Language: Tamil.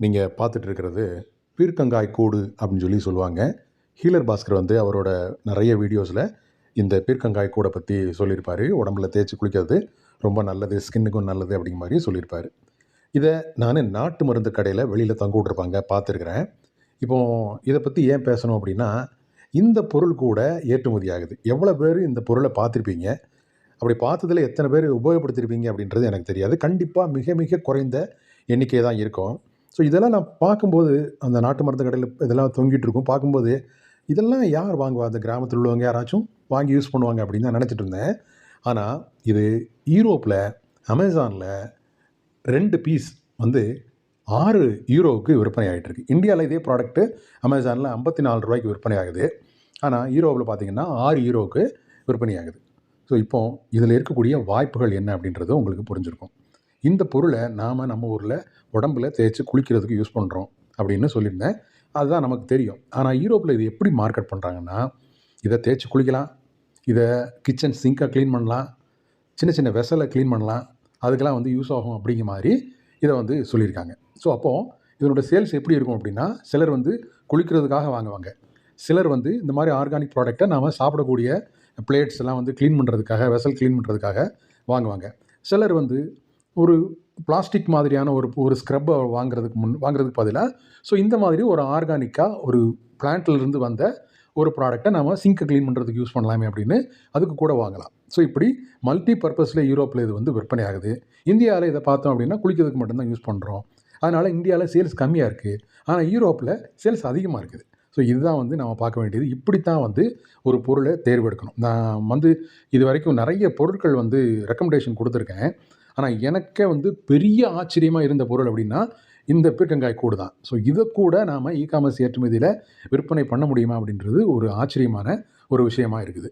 நீங்கள் பார்த்துட்டு இருக்கிறது பீர்க்கங்காய் கூடு அப்படின்னு சொல்லி சொல்லுவாங்க. ஹீலர் பாஸ்கர் வந்து அவரோட நிறைய வீடியோஸில் இந்த பீர்க்கங்காய் கூடை பற்றி சொல்லியிருப்பார். உடம்புல தேய்ச்சி குளிக்கிறது ரொம்ப நல்லது ஸ்கின்னுக்கும் நல்லது அப்படிங்கிற மாதிரி சொல்லியிருப்பார். இதை நான் நாட்டு மருந்து கடையில் வெளியில் தங்க விட்ருப்பாங்க பார்த்துருக்குறேன். இப்போ இதை பற்றி ஏன் பேசணும் அப்படின்னா இந்த பொருள் கூட ஏற்றுமதி ஆகுது. எவ்வளோ பேர் இந்த பொருளை பார்த்துருப்பீங்க? அப்படி பார்த்ததில் எத்தனை பேர் உபயோகப்படுத்திருப்பீங்க அப்படின்றது எனக்கு தெரியாது. கண்டிப்பாக மிக மிக குறைந்த எண்ணிக்கை தான் இருக்கும். ஸோ இதெல்லாம் நான் பார்க்கும்போது அந்த நாட்டு மருந்து கடையில் இதெல்லாம் தொங்கிட்டு இருக்கும். பார்க்கும்போது இதெல்லாம் யார் வாங்குவா? அந்த கிராமத்தில் உள்ளவங்க யாராச்சும் வாங்கி யூஸ் பண்ணுவாங்க அப்படின்னு தான் நினச்சிட்டு இருந்தேன். ஆனால் இது யூரோப்பில் அமேசானில் ரெண்டு பீஸ் வந்து ஆறு யூரோவுக்கு விற்பனை ஆகிட்டு இருக்கு. இந்தியாவில் இதே ப்ராடக்ட்டு அமேசானில் ஐம்பத்தி நாலு ரூபாய்க்கு விற்பனை ஆகுது. ஆனால் யூரோவில் பார்த்தீங்கன்னா ஆறு யூரோவுக்கு விற்பனை ஆகுது. ஸோ இப்போ இதில் இருக்கக்கூடிய வாய்ப்புகள் என்ன அப்படின்றது உங்களுக்கு புரிஞ்சிருக்கும். இந்த பொருளை நாம் நம்ம ஊரில் உடம்புல தேய்ச்சி குளிக்கிறதுக்கு யூஸ் பண்ணுறோம் அப்படின்னு சொல்லியிருந்தேன். அதுதான் நமக்கு தெரியும். ஆனால் யூரோப்பில் இது எப்படி மார்க்கெட் பண்ணுறாங்கன்னா இதை தேய்ச்சி குளிக்கலாம் இதை கிச்சன் சிங்கை க்ளீன் பண்ணலாம் சின்ன சின்ன வெசலை க்ளீன் பண்ணலாம் அதுக்கெல்லாம் வந்து யூஸ் ஆகும் அப்படிங்கிற மாதிரி இதை வந்து சொல்லியிருக்காங்க. ஸோ அப்போது இதனோட சேல்ஸ் எப்படி இருக்கும் அப்படின்னா சிலர் வந்து குளிக்கிறதுக்காக வாங்குவாங்க. சிலர் வந்து இந்த மாதிரி ஆர்கானிக் ப்ராடக்டை நாம் சாப்பிடக்கூடிய பிளேட்ஸ் எல்லாம் வந்து க்ளீன் பண்ணுறதுக்காக வெசல் க்ளீன் பண்ணுறதுக்காக வாங்குவாங்க. சிலர் வந்து ஒரு பிளாஸ்டிக் மாதிரியான ஒரு ஒரு ஸ்க்ரப்பை வாங்குறதுக்கு முன் வாங்குறதுக்கு பதிலாக ஸோ இந்த மாதிரி ஒரு ஆர்கானிக்காக ஒரு பிளான்ட்லேருந்து இருந்து வந்த ஒரு ப்ராடக்ட்டை நம்ம சிங்கை க்ளீன் பண்ணுறதுக்கு யூஸ் பண்ணலாமே அப்படின்னு அதுக்கு கூட வாங்கலாம். ஸோ இப்படி மல்டி பர்பஸில் யூரோப்பில் இது வந்து விற்பனை ஆகுது. இந்தியாவில் இதை பார்த்தோம் அப்படின்னா குளிக்கிறதுக்கு மட்டும்தான் யூஸ் பண்ணுறோம் அதனால் இந்தியாவில் சேல்ஸ் கம்மியாக இருக்குது ஆனால் யூரோப்பில் சேல்ஸ் அதிகமாக இருக்குது. ஸோ இதுதான் வந்து நம்ம பார்க்க வேண்டியது. இப்படித்தான் வந்து ஒரு பொருளை தேர்வெடுக்கணும் நான் வந்து இது வரைக்கும் நிறைய பொருட்கள் வந்து ரெக்கமெண்டேஷன் கொடுத்துருக்கேன். ஆனால் எனக்கே வந்து பெரிய ஆச்சரியமாக இருந்த பொருள் அப்படின்னா இந்த பீர்க்கங்காய் கூடு தான். ஸோ இதை கூட நாம் இ காமர்ஸ் ஏற்றுமதியில் விற்பனை பண்ண முடியுமா அப்படின்றது ஒரு ஆச்சரியமான ஒரு விஷயமா இருக்குது.